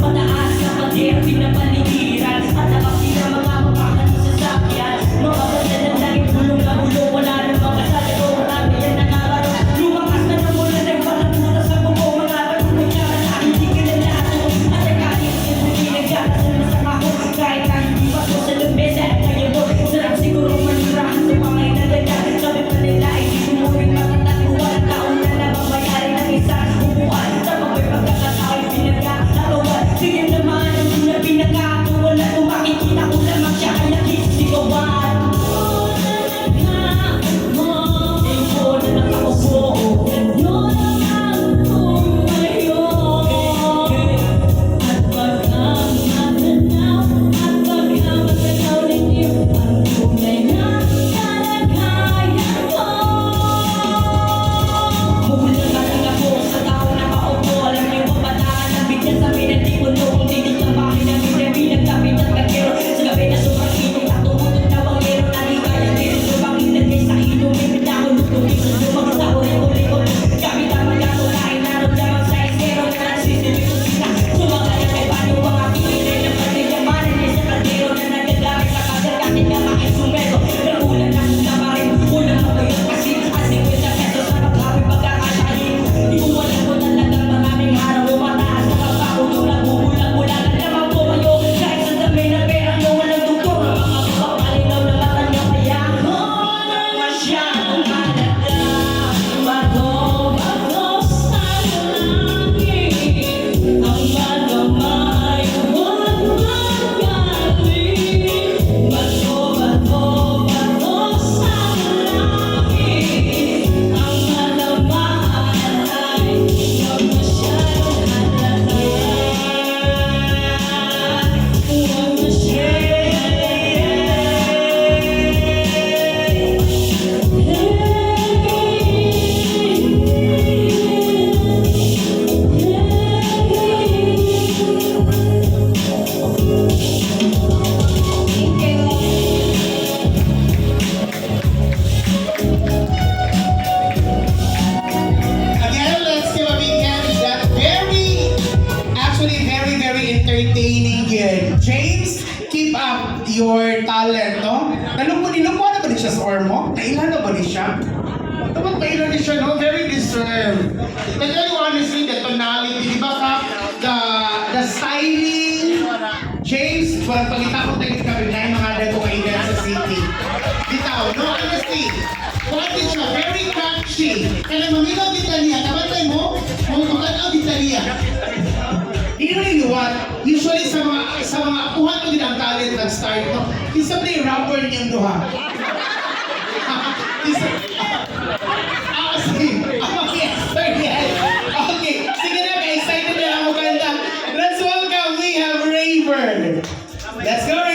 Pataas na pader, pinapalas keep up your talent, no? Nalungkot, nilungkot na ba siya sa ormo? Kailan na ba ni siya? Dapat kailan ni siya, no? Very deserved. But I honestly, the tonality, di ba ka? The, the styling, James, walang pagkita ko tayo kami na yung mga nagkukainan sa city. Bitaw, no? Ano honestly, what is siya? Very catchy. Kaya mamigaw bitaniya, kabantay mo, mong kakataw bitaniya. Do you know what? You sa mga kuha ko din ang talent ng star ito. Kinsa ba yung rapper niyang duha? Kinsa... Ah. Okay. Okay. Sige na, ka-excited na ang maganda. Let's welcome, we have Raver. Let's go,